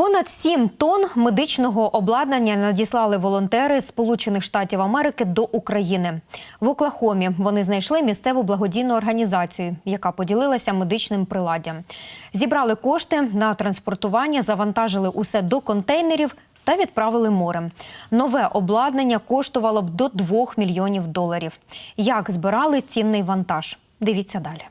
Понад 7 тонн медичного обладнання надіслали волонтери Сполучених Штатів Америки до України. В Оклахомі вони знайшли місцеву благодійну організацію, яка поділилася медичним приладдям. Зібрали кошти на транспортування, завантажили усе до контейнерів та відправили морем. Нове обладнання коштувало б до 2 мільйонів доларів. Як збирали цінний вантаж? Дивіться далі.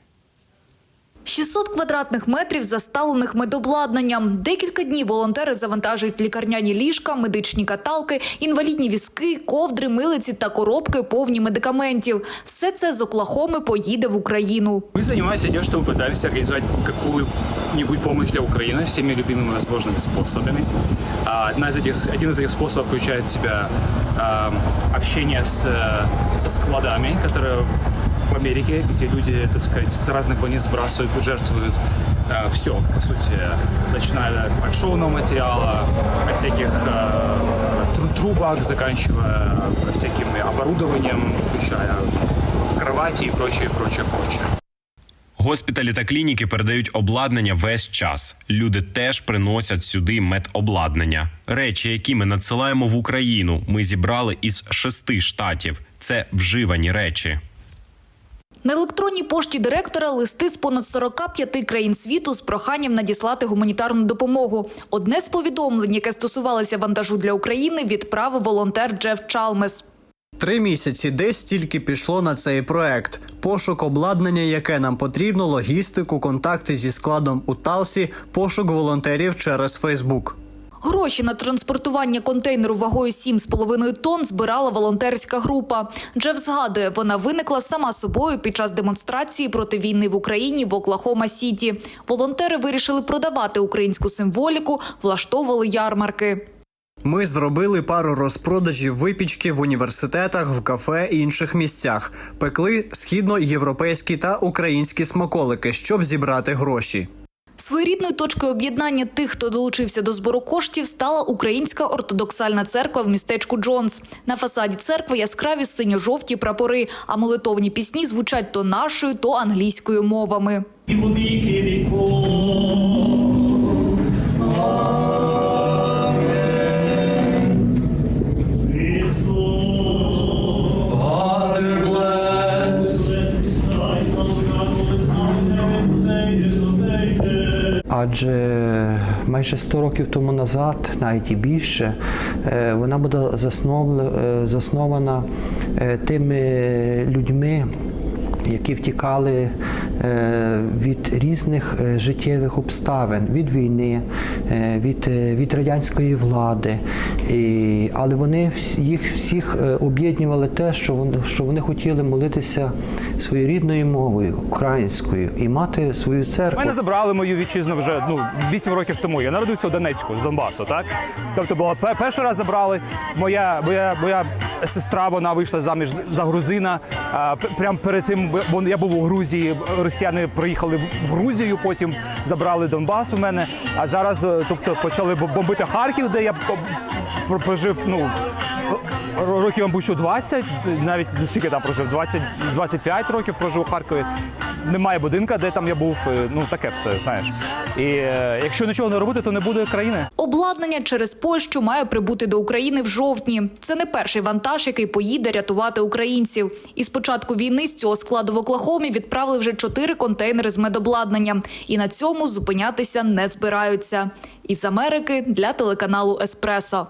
600 квадратних метрів заставлених медобладнанням. Декілька днів волонтери завантажують лікарняні ліжка, медичні каталки, інвалідні візки, ковдри, милиці та коробки повні медикаментів. Все це з Оклахоми поїде в Україну. Мы занимаемся тем, что мы пытаемся организовать какую-нибудь помощь для Украины всеми любимыми возможными способами. А Одна из этих, один из этих способов включает в себя а, общение с, э, со складами, которые в Америке, где люди, так сказать, с разных больниц сбрасывают и жертвуют все, по сути, начиная от шовного материала, от всяких э, тру- трубок, заканчивая всяким оборудованием, включая кровати и прочее, прочее, прочее. Госпіталі та клініки передають обладнання весь час. Люди теж приносять сюди медобладнання. Речі, які ми надсилаємо в Україну, ми зібрали із шести штатів. Це вживані речі. На електронній пошті директора листи з понад 45 країн світу з проханням надіслати гуманітарну допомогу. Одне з повідомлень, яке стосувалося вантажу для України, відправив волонтер Джеф Чалмес. Три місяці десь тільки пішло на цей проект. Пошук обладнання, яке нам потрібно, логістику, контакти зі складом у Талсі, пошук волонтерів через Фейсбук. Гроші на транспортування контейнеру вагою 7,5 тонн збирала волонтерська група. Джеф згадує, вона виникла сама собою під час демонстрації проти війни в Україні в Оклахома-Сіті. Волонтери вирішили продавати українську символіку, влаштовували ярмарки. Ми зробили пару розпродажів випічки в університетах, в кафе і інших місцях. Пекли східноєвропейські та українські смаколики, щоб зібрати гроші. Своєрідною точкою об'єднання тих, хто долучився до збору коштів, стала Українська ортодоксальна церква в містечку Джонс. На фасаді церкви яскраві синьо-жовті прапори, а молитовні пісні звучать то нашою, то англійською мовами. Father bless, Адже майже 100 років тому назад, навіть і більше, е, вона була е, заснована е, тими людьми, які втікали е, від різних е, життєвих обставин, від війни, е, від, від радянської влади. І, але вони їх всіх об'єднували те, що вони, що вони хотіли молитися своєю рідною мовою, українською, і мати свою церкву. Мене забрали мою вітчизну вже ну 8 років тому. Я народився у Донецьку з Донбасу, так тобто було пе- перший раз забрали. Моя моя моя сестра вона вийшла заміж за грузина. Прямо перед цим я був у Грузії. Росіяни приїхали в- Грузію, потім забрали Донбас у мене. А зараз, е, тобто, почали бомбити Харків, де я прожив. Ну років, мабуть, що 20, навіть ну, скільки там прожив, 20, 25 років прожив у Харкові. Немає будинка, де там я був. е, Ну таке все, знаєш. І е, якщо нічого не робити, то не буде країни. Обладнання через Польщу має прибути до України в жовтні. Це не перший вантаж, який поїде рятувати українців. І з початку війни з цього складу в Оклахомі відправили вже чотири контейнери з медобладнанням. І на цьому зупинятися не збираються. Із Америки для телеканалу Еспресо.